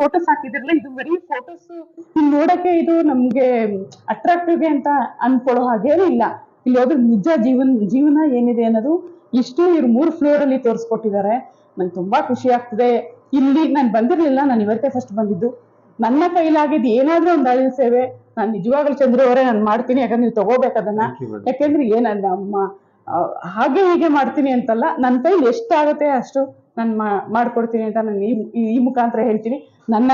Photos ಹಾಕಿದಿರಲ್ಲ ಇದು ಬರೀ photos ನೋಡಕ್ಕೆ ಇದು ನಮ್ಗೆ ಅಟ್ರಾಕ್ಟಿವ್ ಅಂತ ಅನ್ಕೊಳ್ಳೋ ಹಾಗೇನೂ ಇಲ್ಲ. ಇಲ್ಲಿ ಹೋದ್ರೆ ನಿಜ ಜೀವನ ಜೀವನ ಏನಿದೆ ಅನ್ನೋದು ಇಷ್ಟು ಇವ್ರು ಮೂರು ಫ್ಲೋರ್ ಅಲ್ಲಿ ತೋರಿಸ್ಕೊಟ್ಟಿದ್ದಾರೆ. ನಂಗೆ ತುಂಬಾ ಖುಷಿ ಆಗ್ತದೆ. ಇಲ್ಲಿ ನಾನು ಬಂದಿರ್ಲಿಲ್ಲ ನಾನು ಇವತ್ತೇ ಫಸ್ಟ್ ಬಂದಿದ್ದು. ನನ್ನ ಕೈಲಾಗಿದ್ದು ಏನಾದ್ರೂ ಒಂದು ಅಳಿಲ್ ಸೇವೆ. ನಾನು ನಿಜವಾಗ್ಲೂ ಚಂದ್ರ ಅವರೇ ನಾನು ಮಾಡ್ತೀನಿ ಯಾಕಂದ್ರೆ ನೀವು ತಗೋಬೇಕು ಅದನ್ನ. Thank you, ಯಾಕೆಂದ್ರೆ ಏನ ನಮ್ಮ ಹಾಗೆ ಹೀಗೆ ಮಾಡ್ತೀನಿ ಅಂತಲ್ಲ ನನ್ನ ಕೈಲಿ ಎಷ್ಟಾಗುತ್ತೆ ಅಷ್ಟು ನಾನು ಮಾಡ್ಕೊಡ್ತೀನಿ ಅಂತ ನಾನು ಈ ಈ- ಮುಖಾಂತರ ಹೇಳ್ತೀನಿ. ನನ್ನ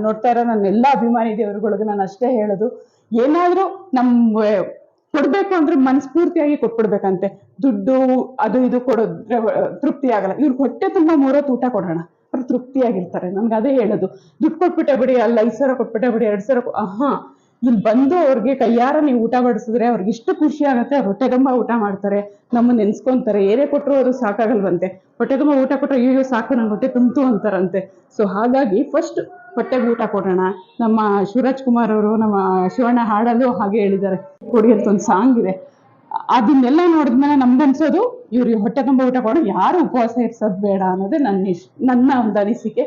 ನೋಡ್ತಾ ಇರೋ ನನ್ನ ಎಲ್ಲ ಅಭಿಮಾನಿ ದೇವರುಗಳಿಗೂ ನಾನು ಅಷ್ಟೇ ಹೇಳೋದು, ಏನಾದ್ರೂ ನಮ್ಮ ಕೊಡ್ಬೇಕು ಅಂದ್ರೆ ಮನಸ್ಫೂರ್ತಿಯಾಗಿ ಕೊಟ್ಬಿಡ್ಬೇಕಂತೆ. ದುಡ್ಡು, ಅದು ಇದು ಕೊಡೋದ್ರೆ ತೃಪ್ತಿ ಆಗಲ್ಲ. ಇವ್ರು ಹೊಟ್ಟೆ ತುಂಬಾ ಮೂರೊತ್ತು ಊಟ ಕೊಡೋಣ. ಅವ್ರು ತೃಪ್ತಿಯಾಗಿರ್ತಾರೆ. ನನ್ಗೆ ಅದೇ ಹೇಳೋದು. ದುಡ್ಡು ಕೊಟ್ಬಿಟ್ಟೆ ಬಿಡಿ, ಅಲ್ಲಿ ಐದು ಸಾವಿರ ಕೊಟ್ಬಿಟ್ಟೆ ಬಿಡಿ, ಎರಡು ಸಾವಿರ ಹಾ ಇಲ್ಲಿ ಬಂದು ಅವ್ರಿಗೆ ಕೈಯಾರ ನೀವು ಊಟ ಬಡಿಸಿದ್ರೆ ಅವ್ರಿಗೆ ಇಷ್ಟು ಖುಷಿ ಆಗುತ್ತೆ ಅವ್ರು ಹೊಟ್ಟೆಗಂಬ ಊಟ ಮಾಡ್ತಾರೆ ನಮ್ಮ ನೆನ್ಸ್ಕೊಂತಾರೆ, ಏನೇ ಕೊಟ್ಟರು ಅದು ಸಾಕಾಗಲ್ವಂತೆ. ಹೊಟ್ಟೆಗಂಬ ಊಟ ಕೊಟ್ಟರೆ ಅಯ್ಯೋ ಸಾಕು ನಂಗೆ ಹೊಟ್ಟೆ ತುಂಬಿತು ಅಂತಾರಂತೆ. ಸೊ ಹಾಗಾಗಿ ಫಸ್ಟ್ ಹೊಟ್ಟೆಗೆ ಊಟ ಕೊಡೋಣ. ನಮ್ಮ ಶಿವರಾಜ್ ಕುಮಾರ್ ಅವರು, ನಮ್ಮ ಶಿವಣ್ಣ ಹಾಡಲ್ಲೂ ಹಾಗೆ ಹೇಳಿದ್ದಾರೆ. ಕೊಡಿ ಅಂತ ಒಂದು ಸಾಂಗ್ ಇದೆ. ಅದನ್ನೆಲ್ಲ ನೋಡಿದ್ಮೇಲೆ ನಮ್ಗನ್ಸೋದು ಇವ್ರಿಗೆ ಹೊಟ್ಟೆ ತುಂಬ ಊಟ ಕೊಡೋ ಯಾರು ಉಪವಾಸ ಇರ್ಸೋದು ಬೇಡ ಅನ್ನೋದೇ ನನ್ನ ಇಷ್ಟ ನನ್ನ ಒಂದು ಅನಿಸಿಕೆ.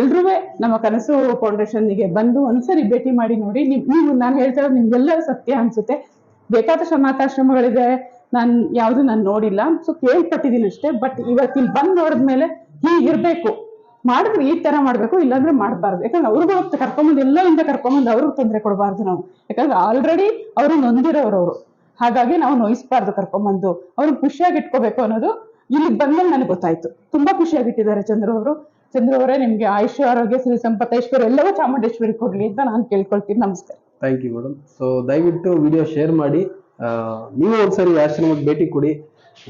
ಎಲ್ರೂ ನಮ್ಮ ಕನಸು ಫೌಂಡೇಶನ್ಗೆ ಬಂದು ಒಂದ್ಸರಿ ಭೇಟಿ ಮಾಡಿ ನೋಡಿ, ನೀವು ನಾನು ಹೇಳ್ತಾ ಇರೋದು ನಿಮ್ಗೆಲ್ಲ ಸತ್ಯ ಅನ್ಸುತ್ತೆ. ಬೇಕಾದಷ್ಟು ಅನಾಥಾಶ್ರಮಗಳಿದೆ, ನಾನು ಯಾವುದು ನಾನು ನೋಡಿಲ್ಲ. ಸೊ ಕೇಳ್ಪಟ್ಟಿದ್ದೀನಿ ಅಷ್ಟೇ ಬಟ್ ಇವತ್ತು ಇಲ್ಲಿ ಬಂದು ನೋಡಿದ್ಮೇಲೆ ಹೀಗಿರ್ಬೇಕು. ಮಾಡಿದ್ರೆ ಈ ತರ ಮಾಡ್ಬೇಕು, ಇಲ್ಲಾಂದ್ರೆ ಮಾಡಬಾರ್ದು. ಯಾಕಂದ್ರೆ ಅವ್ರಿಗೂ ಕರ್ಕೊಂಬಂದು, ಎಲ್ಲರಿಂದ ಕರ್ಕೊಂಬಂದು ಅವ್ರಿಗೆ ತೊಂದರೆ ಕೊಡಬಾರ್ದು ನಾವು. ಯಾಕಂದ್ರೆ ಆಲ್ರೆಡಿ ಅವರು ನೊಂದಿರೋರು ಅವರು. ಹಾಗಾಗಿ ನಾವು ನೋಯಿಸ್ಬಾರ್ದು ಕರ್ಕೊಂಬಂದು. ಅವ್ರನ್ನ ಖುಷಿಯಾಗಿ ಇಟ್ಕೋಬೇಕು ಅನ್ನೋದು ಇಲ್ಲಿಗೆ ಬಂದ್ಮೇಲೆ ನನಗೆ ಗೊತ್ತಾಯ್ತು. ತುಂಬಾ ಖುಷಿಯಾಗಿಟ್ಟಿದ್ದಾರೆ ಚಂದ್ರ ಅವರು. ಚಂದ್ರ ಅವರೇ ನಿಮ್ಗೆ ಆಯುಷ್ಯ ಆರೋಗ್ಯ ಶ್ರೀ ಸಂಪತ್ತೇಶ್ವರಿ ಎಲ್ಲವೂ ಚಾಮುಂಡೇಶ್ವರಿ ಕೊಡ್ಲಿ ಅಂತ ನಾನು ಕೇಳ್ಕೊಳ್ತೀನಿ. ನಮಸ್ಕಾರ. ಥ್ಯಾಂಕ್ ಯು ಮೇಡಮ್ ಸೊ ದಯವಿಟ್ಟು ವಿಡಿಯೋ ಶೇರ್ ಮಾಡಿ. ನೀವು ಒಂದ್ಸರಿ ಆಶ್ರಮಕ್ಕೆ ಭೇಟಿ ಕೊಡಿ.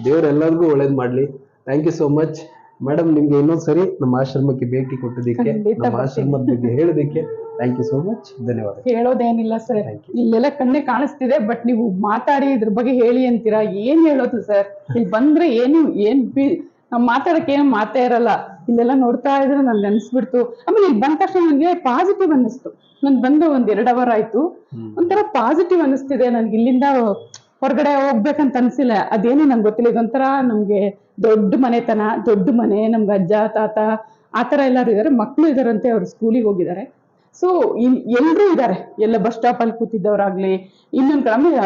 ದೇವರೆಲ್ಲರಿಗೂ ಎಲ್ಲರಿಗೂ ಒಳ್ಳೇದು ಮಾಡಲಿ. Thank you so much madam ನಿಮ್ಗೆ ಇನ್ನೊಂದ್ಸರಿ ನಮ್ಮ ಆಶ್ರಮಕ್ಕೆ ಭೇಟಿ ಕೊಟ್ಟಿದ್ದಕ್ಕೆ ನಮ್ಮ. ಆಶ್ರಮದ ಬಗ್ಗೆ ಹೇಳೋದಕ್ಕೆ ಥ್ಯಾಂಕ್ ಯು ಸೋ ಮಚ್ ಧನ್ಯವಾದ. ಹೇಳೋದೇನಿಲ್ಲ ಸರ್. ಇಲ್ಲೆಲ್ಲ ಕಣ್ಣೆ ಕಾಣಿಸ್ತಿದೆ ಬಟ್ ನೀವು ಮಾತಾಡಿ ಇದ್ರ ಬಗ್ಗೆ ಹೇಳಿ ಅಂತೀರಾ? ಏನ್ ಹೇಳೋದು ಸರ್? ಇಲ್ಲಿ ಬಂದ್ರೆ ಏನು ಏನ್ ಬಿ ನಾವ್ ಮಾತಾಡಕ್ಕೆ ಏನು ಮಾತೇ ಇರಲ್ಲ. ಇಲ್ಲೆಲ್ಲ ನೋಡ್ತಾ ಇದ್ರೆ ನನ್ ನೆನ್ಸ್ಬಿಡ್ತು. ಆಮೇಲೆ ಇಲ್ಲಿ ಬಂದ ತಕ್ಷಣ ನನಗೆ ಪಾಸಿಟಿವ್ ಅನ್ನಿಸ್ತು. ನನ್ ಬಂದು ಒಂದ್ ಎರಡ್ ಅವರ್ ಆಯ್ತು. ಒಂಥರ ಪಾಸಿಟಿವ್ ಅನ್ನಿಸ್ತಿದೆ. ನನ್ಗೆ ಇಲ್ಲಿಂದ ಹೊರಗಡೆ ಹೋಗ್ಬೇಕಂತ ಅನ್ಸಿಲ್ಲ. ಅದೇನು ನಂಗೆ ಗೊತ್ತಿಲ್ಲ. ಇದೊಂಥರ ನಮ್ಗೆ ದೊಡ್ಡ ಮನೆತನ ದೊಡ್ಡ ಮನೆ ನಮ್ಗೆ ಅಜ್ಜ ತಾತ ಆತರ ಎಲ್ಲಾರು ಇದ್ದಾರೆ ಮಕ್ಕಳು ಇದಾರಂತೆ ಅವ್ರು ಸ್ಕೂಲಿಗೆ ಹೋಗಿದ್ದಾರೆ ಸೊ ಎಲ್ರೂ ಇದ್ದಾರೆ ಎಲ್ಲ ಬಸ್ ಸ್ಟಾಪ್ ಅಲ್ಲಿ ಕೂತಿದ್ದವರಾಗ್ಲಿ. ಇನ್ನೊಂದ್ ಆಮೇಲೆ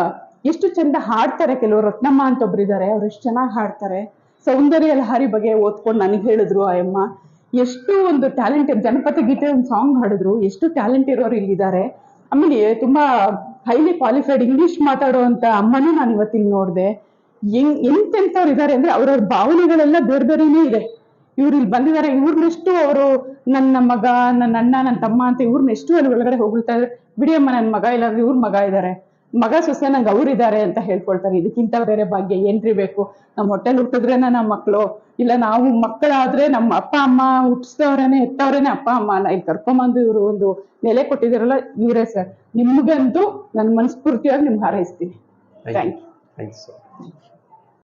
ಎಷ್ಟು ಚಂದ ಹಾಡ್ತಾರೆ. ಕೆಲವರು ರತ್ನಮ್ಮ ಅಂತ ಒಬ್ರು ಇದ್ದಾರೆ ಅವ್ರು ಎಷ್ಟು ಚೆನ್ನಾಗಿ ಹಾಡ್ತಾರೆ. ಸೌಂದರ್ಯ ಲಹರಿ ಬಗ್ಗೆ ಓದ್ಕೊಂಡು ನನಗೆ ಹೇಳಿದ್ರು ಆ ಅಮ್ಮ. ಎಷ್ಟು ಒಂದು ಟ್ಯಾಲೆಂಟ್ ಜನಪದ ಗೀತೆ ಒಂದು ಸಾಂಗ್ ಹಾಡಿದ್ರು. ಎಷ್ಟು ಟ್ಯಾಲೆಂಟ್ ಇರೋರು ಇಲ್ಲಿದ್ದಾರೆ. ಆಮೇಲೆ ತುಂಬಾ ಹೈಲಿ ಕ್ವಾಲಿಫೈಡ್ ಇಂಗ್ಲಿಷ್ ಮಾತಾಡುವಂತ ಅಮ್ಮನೂ ನಾನು ಇವತ್ತಿಲ್ಲಿ ನೋಡಿದೆ. ಹೆಂಗ್ ಎಂತೆಂಥವ್ರು ಇದ್ದಾರೆ ಅಂದ್ರೆ ಅವ್ರವ್ರ ಭಾವನೆಗಳೆಲ್ಲ ಬೇರೆ ಬೇರೆನೇ ಇದೆ. ಇವ್ರು ಇಲ್ಲಿ ಬಂದಿದ್ದಾರೆ ಇವ್ರನ್ನೆಷ್ಟು ಅವರು ನನ್ನ ಮಗ, ನನ್ನ ಅಣ್ಣ ನನ್ನ ತಮ್ಮ ಅಂತ ಇವ್ರನ್ನೆಷ್ಟು ಅಲ್ಲಿ ಒಳಗಡೆ ಹೋಗ್ತಾ ಇದ್ದಾರೆ. ಬಿಡಿಯಮ್ಮ ನನ್ನ ಮಗ ಇಲ್ಲಾಂದ್ರೆ ಇವ್ರ ಮಗ ಇದ್ದಾರೆ ಮಗ ಸೊಸೆ ನಂಗೆ ಅವ್ರಿದ್ದಾರೆ ಅಂತ ಹೇಳ್ಕೊಳ್ತಾರೆ. ಇದಕ್ಕಿಂತ ಬೇರೆ ಭಾಗ್ಯ ಏನ್ರಿ ಬೇಕು? ನಮ್ಮ ಹೊಟ್ಟೆಲ್ ಹುಟ್ಟಿದ್ರೇನ ನಮ್ಮ ಮಕ್ಕಳು ಇಲ್ಲ ನಾವು ಮಕ್ಕಳಾದ್ರೆ ನಮ್ಮ ಅಪ್ಪ ಅಮ್ಮ ಹುಟ್ಟಿಸಿದವ್ರೇನೆ ಎತ್ತವ್ರೇನೆ ಅಪ್ಪ ಅಮ್ಮ ನಾ ಇಲ್ಲಿ ಕರ್ಕೊಂಬಂದು ಇವರು ಒಂದು ನೆಲೆ ಕೊಟ್ಟಿದಿರಲ್ಲ ಇವರೇ ಸರ್ ನಿಮ್ಗಂತೂ ನನ್ನ ಮನಸ್ಫೂರ್ತಿಯಾಗಿ ನಿಮ್ಗೆ ಹಾರೈಸ್ತೀನಿ. Thank you you thank you so